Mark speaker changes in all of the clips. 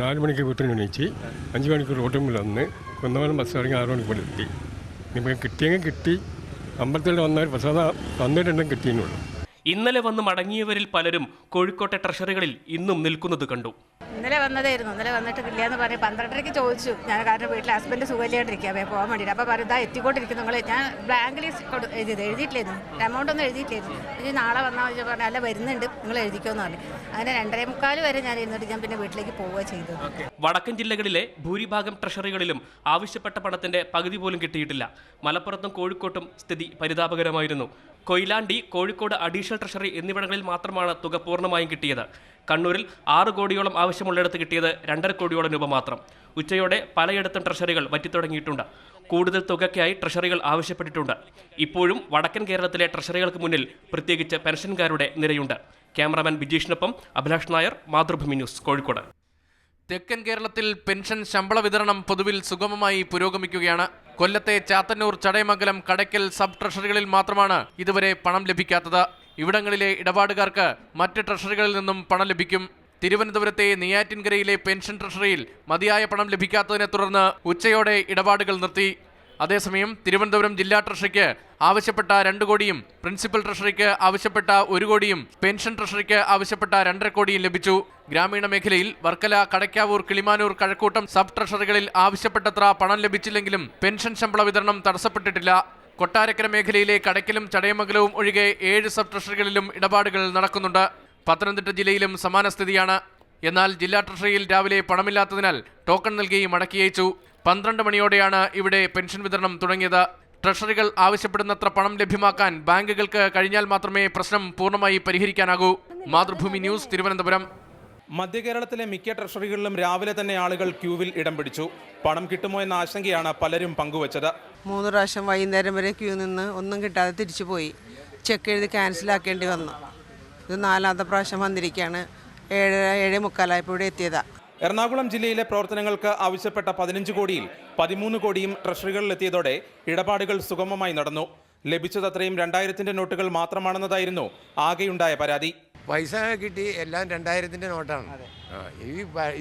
Speaker 1: നാല് മണിക്ക് വീട്ടിൽ എണീച്ച് അഞ്ച് മണിക്ക് റോട്ടിൽ മുമ്പിൽ വന്ന് കുന്നമലം ബസ് ഇറങ്ങി ആറ് മണിക്ക് എത്തി. ഇനിയിപ്പോൾ കിട്ടിയെങ്കിൽ കിട്ടി. അമ്പലത്തിൽ വന്നാൽ പ്രസാദ തന്നിട്ടുണ്ടെങ്കിൽ കിട്ടിയെന്നുള്ളൂ
Speaker 2: ഇന്നലെ വന്ന് മടങ്ങിയവരിൽ പലരും കോഴിക്കോട്ടെ ട്രഷറികളിൽ ഇന്നും നിൽക്കുന്നത് കണ്ടു.
Speaker 3: ഇന്നലെ വന്നതായിരുന്നു. ഇന്നലെ വന്നിട്ട് ഇല്ലയെന്ന് പറഞ്ഞ് പന്ത്രണ്ടരയ്ക്ക് ചോദിച്ചു. ഞാൻ കാരണം വീട്ടിൽ ഹസ്ബൻഡ് സുഖമില്ലാണ്ടിരിക്കുക പോകാൻ വേണ്ടിയിട്ട് അപ്പോൾ പറയും ഇതാ എത്തിക്കൊണ്ടിരിക്കുന്നു നിങ്ങൾ ഞാൻ ബ്ലാങ്കിൽ എഴുതിയത് എഴുതിയിട്ടില്ലായിരുന്നു. എമൗണ്ട് ഒന്നും എഴുതിയിട്ടില്ലായിരുന്നു. ഇനി നാളെ വന്നാൽ മതി. പറഞ്ഞു അല്ല വരുന്നുണ്ട്. നിങ്ങൾ എഴുതിക്കോന്ന് പറഞ്ഞു. അങ്ങനെ രണ്ടര മുക്കാൽ വരെ ഞാൻ ഇരുന്നിട്ട് ഞാൻ പിന്നെ വീട്ടിലേക്ക് പോവുക ചെയ്തു
Speaker 2: വടക്കൻ ജില്ലകളിലെ ഭൂരിഭാഗം ട്രഷറികളിലും ആവശ്യപ്പെട്ട പണത്തിന്റെ പകുതി പോലും കിട്ടിയിട്ടില്ല. മലപ്പുറത്തും കോഴിക്കോട്ടും സ്ഥിതി പരിതാപകരമായിരുന്നു. കൊയിലാണ്ടി കോഴിക്കോട് അഡീഷണൽ ട്രഷറി എന്നിവിടങ്ങളിൽ മാത്രമാണ് തുക പൂർണമായും കിട്ടിയത്. കണ്ണൂരിൽ ആറ് കോടിയോളം ആവശ്യമുള്ളിടത്ത് കിട്ടിയത് രണ്ടര കോടിയോളം രൂപ മാത്രം. ഉച്ചയോടെ പലയിടത്തും ട്രഷറികൾ വറ്റിത്തുടങ്ങിയിട്ടുണ്ട്. കൂടുതൽ തുകയ്ക്കായി ട്രഷറികൾ ആവശ്യപ്പെട്ടിട്ടുണ്ട്. ഇപ്പോഴും വടക്കൻ കേരളത്തിലെ ട്രഷറികൾക്ക് മുന്നിൽ പ്രത്യേകിച്ച് പെൻഷൻകാരുടെ നിരയുണ്ട്. ക്യാമറാമാൻ ബിജീഷിനൊപ്പം അഭിലാഷ് നായർ മാതൃഭൂമി ന്യൂസ് കോഴിക്കോട്.
Speaker 4: തെക്കൻ കേരളത്തിൽ പെൻഷൻ ശമ്പള വിതരണം പൊതുവിൽ സുഗമമായി പുരോഗമിക്കുകയാണ്. കൊല്ലത്തെ ചാത്തന്നൂർ ചടയമംഗലം കടയ്ക്കൽ സബ് ട്രഷറികളിൽ മാത്രമാണ് ഇതുവരെ പണം ലഭിക്കാത്തത്. ഇവിടങ്ങളിലെ ഇടപാടുകാർക്ക് മറ്റ് ട്രഷറികളിൽ നിന്നും പണം ലഭിക്കും. തിരുവനന്തപുരത്തെ നെയ്യാറ്റിൻകരയിലെ പെൻഷൻ ട്രഷറിയിൽ മതിയായ പണം ലഭിക്കാത്തതിനെ തുടർന്ന് ഉച്ചയോടെ ഇടപാടുകൾ നിർത്തി. അതേസമയം തിരുവനന്തപുരം ജില്ലാ ട്രഷറിക്ക് ആവശ്യപ്പെട്ട രണ്ട് കോടിയും പ്രിൻസിപ്പൽ ട്രഷറിക്ക് ആവശ്യപ്പെട്ട ഒരു കോടിയും പെൻഷൻ ട്രഷറിക്ക് ആവശ്യപ്പെട്ട രണ്ടര കോടിയും ലഭിച്ചു. ഗ്രാമീണ മേഖലയിൽ വർക്കല കടയ്ക്കാവൂർ കിളിമാനൂർ കഴക്കൂട്ടം സബ് ട്രഷറികളിൽ ആവശ്യപ്പെട്ടത്ര പണം ലഭിച്ചില്ലെങ്കിലും പെൻഷൻ ശമ്പള വിതരണം തടസ്സപ്പെട്ടിട്ടില്ല. കൊട്ടാരക്കര മേഖലയിലെ കടയ്ക്കലും ചടയമംഗലവും ഒഴികെ ഏഴ് സബ് ട്രഷറികളിലും ഇടപാടുകൾ നടക്കുന്നുണ്ട്. പത്തനംതിട്ട ജില്ലയിലും സമാന സ്ഥിതിയാണ്. എന്നാൽ ജില്ലാ ട്രഷറിയിൽ രാവിലെ പണമില്ലാത്തതിനാൽ ടോക്കൺ നൽകി മടക്കിയയച്ചു പന്ത്രണ്ട് മണിയോടെയാണ് ഇവിടെ പെൻഷൻ വിതരണം തുടങ്ങിയത്. ട്രഷറികൾ ആവശ്യപ്പെടുന്നത്ര പണം ലഭ്യമാക്കാൻ ബാങ്കുകൾക്ക് കഴിഞ്ഞാൽ മാത്രമേ പ്രശ്നം പൂർണമായി പരിഹരിക്കാനാകൂ. മാതൃഭൂമി ന്യൂസ് തിരുവനന്തപുരം.
Speaker 5: മധ്യ കേരളത്തിലെ മിക്ക ട്രഷറികളിലും രാവിലെ തന്നെ ആളുകൾ ക്യൂവിൽ ഇടം പിടിച്ചു. പണം കിട്ടുമോ എന്ന ആശങ്കയാണ് പലരും പങ്കുവച്ചത്.
Speaker 6: മൂന്ന് പ്രാവശ്യം വൈകുന്നേരം വരെ ക്യൂ നിന്ന് ഒന്നും കിട്ടാതെ തിരിച്ചു പോയി. ചെക്ക് എഴുതി ക്യാൻസലാക്കേണ്ടി വന്നു. ഇത് നാലാമത്തെ പ്രാവശ്യം വന്നിരിക്കുകയാണ്. ഏഴ് ഏഴേ മുക്കാലായപ്പോൾ ഇവിടെ എത്തിയതാ.
Speaker 5: എറണാകുളം ജില്ലയിലെ പ്രവർത്തനങ്ങൾക്ക് ആവശ്യപ്പെട്ട പതിനഞ്ച് കോടിയിൽ പതിമൂന്ന് കോടിയും ട്രഷറികളിലെത്തിയതോടെ ഇടപാടുകൾ സുഗമമായി നടന്നു. ലഭിച്ചതത്രയും രണ്ടായിരത്തിന്റെ നോട്ടുകൾ മാത്രമാണെന്നതായിരുന്നു ആകെയുണ്ടായ പരാതി.
Speaker 7: പൈസ കിട്ടി എല്ലാം രണ്ടായിരത്തിന്റെ നോട്ടാണ്. ഈ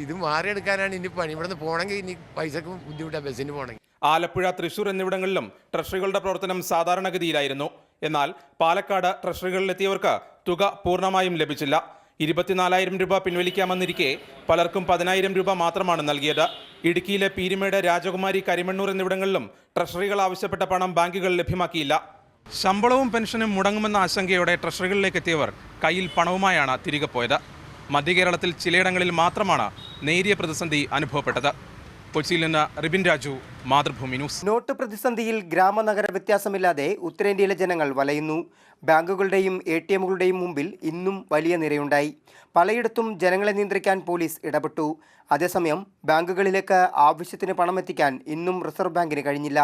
Speaker 7: ഇത് മാറിയെടുക്കാനാണ് ഇനി പണി. ഇവിടുന്ന് പോകണമെങ്കിൽ ഇനി പൈസക്ക് ബുദ്ധിമുട്ടാണ് ബസ്സിന് പോകണമെങ്കിൽ.
Speaker 5: ആലപ്പുഴ തൃശൂർ എന്നിവിടങ്ങളിലും ട്രഷറികളുടെ പ്രവർത്തനം സാധാരണഗതിയിലായിരുന്നു. എന്നാൽ പാലക്കാട് ട്രഷറികളിലെത്തിയവർക്ക് തുക പൂർണമായും ലഭിച്ചില്ല. ഇരുപത്തിനാലായിരം രൂപ പിൻവലിക്കാമെന്നിരിക്കെ പലർക്കും പതിനായിരം രൂപ മാത്രമാണ് നൽകിയത്. ഇടുക്കിയിലെ പീരിമേട് രാജകുമാരി കരിമണ്ണൂർ എന്നിവിടങ്ങളിലും ട്രഷറികൾ ആവശ്യപ്പെട്ട പണം ബാങ്കുകൾ ലഭ്യമാക്കിയില്ല. ശമ്പളവും പെൻഷനും മുടങ്ങുമെന്ന ആശങ്കയോടെ ട്രഷറികളിലേക്ക് എത്തിയവർ കയ്യിൽ പണവുമായാണ് തിരികെ പോയത്. മധ്യകേരളത്തിൽ ചിലയിടങ്ങളിൽ മാത്രമാണ് നേരിയ പ്രതിസന്ധി അനുഭവപ്പെട്ടത്. കൊച്ചിയിൽ നിന്ന് റിബിൻ രാജു മാതൃഭൂമി ന്യൂസ്.
Speaker 8: നോട്ട് പ്രതിസന്ധിയിൽ ഗ്രാമനഗര വ്യത്യാസമില്ലാതെ ഉത്തരേന്ത്യയിലെ ജനങ്ങൾ വലയുന്നു. ബാങ്കുകളുടെയും എ ടി എമ്മുകളുടെയും മുമ്പിൽ ഇന്നും വലിയ നിരയുണ്ടായി. പലയിടത്തും ജനങ്ങളെ നിയന്ത്രിക്കാൻ പോലീസ് ഇടപെട്ടു. അതേസമയം ബാങ്കുകളിലേക്ക് ആവശ്യത്തിന് പണം എത്തിക്കാൻ ഇന്നും റിസർവ് ബാങ്കിന് കഴിഞ്ഞില്ല.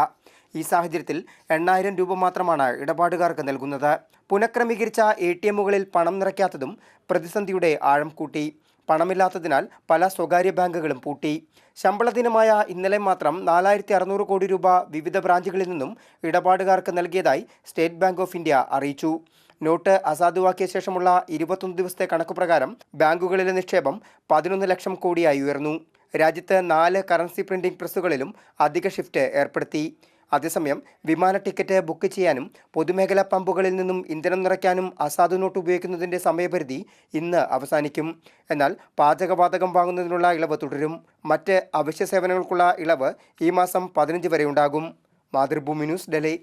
Speaker 8: ഈ സാഹചര്യത്തിൽ എണ്ണായിരം രൂപ മാത്രമാണ് ഇടപാടുകാർക്ക് നൽകുന്നത്. പുനഃക്രമീകരിച്ച എ ടി എമ്മുകളിൽ പണം നിറയ്ക്കാത്തതും പ്രതിസന്ധിയുടെ ആഴം കൂട്ടി. പണമില്ലാത്തതിനാൽ പല സ്വകാര്യ ബാങ്കുകളും പൂട്ടി. ശമ്പള ദിനമായ ഇന്നലെ മാത്രം നാലായിരത്തി അറുന്നൂറ് കോടി രൂപ വിവിധ ബ്രാഞ്ചുകളിൽ നിന്നും ഇടപാടുകാർക്ക് നൽകിയതായി സ്റ്റേറ്റ് ബാങ്ക് ഓഫ് ഇന്ത്യ അറിയിച്ചു. നോട്ട് അസാധുവാക്കിയ ശേഷമുള്ള ഇരുപത്തൊന്ന് ദിവസത്തെ കണക്ക് പ്രകാരം ബാങ്കുകളിലെ നിക്ഷേപം പതിനൊന്ന് ലക്ഷം കോടിയായി ഉയർന്നു. രാജ്യത്ത് നാല് കറൻസി പ്രിന്റിംഗ് പ്രസ്സുകളിലും അധിക ഷിഫ്റ്റ് ഏർപ്പെടുത്തി. അതേസമയം വിമാന ടിക്കറ്റ് ബുക്ക് ചെയ്യാനും പൊതുമേഖലാ പമ്പുകളിൽ നിന്നും ഇന്ധനം നിറയ്ക്കാനും അസാധു നോട്ട് ഉപയോഗിക്കുന്നതിന്റെ സമയപരിധി ഇന്ന് അവസാനിക്കും. എന്നാൽ പാചകവാതകം വാങ്ങുന്നതിനുള്ള ഇളവ് തുടരും. മറ്റ് അവശ്യ സേവനങ്ങൾക്കുള്ള ഇളവ് ഈ മാസം പതിനഞ്ച് വരെ ഉണ്ടാകും. മാതൃഭൂമി ന്യൂസ് ഡൽഹി.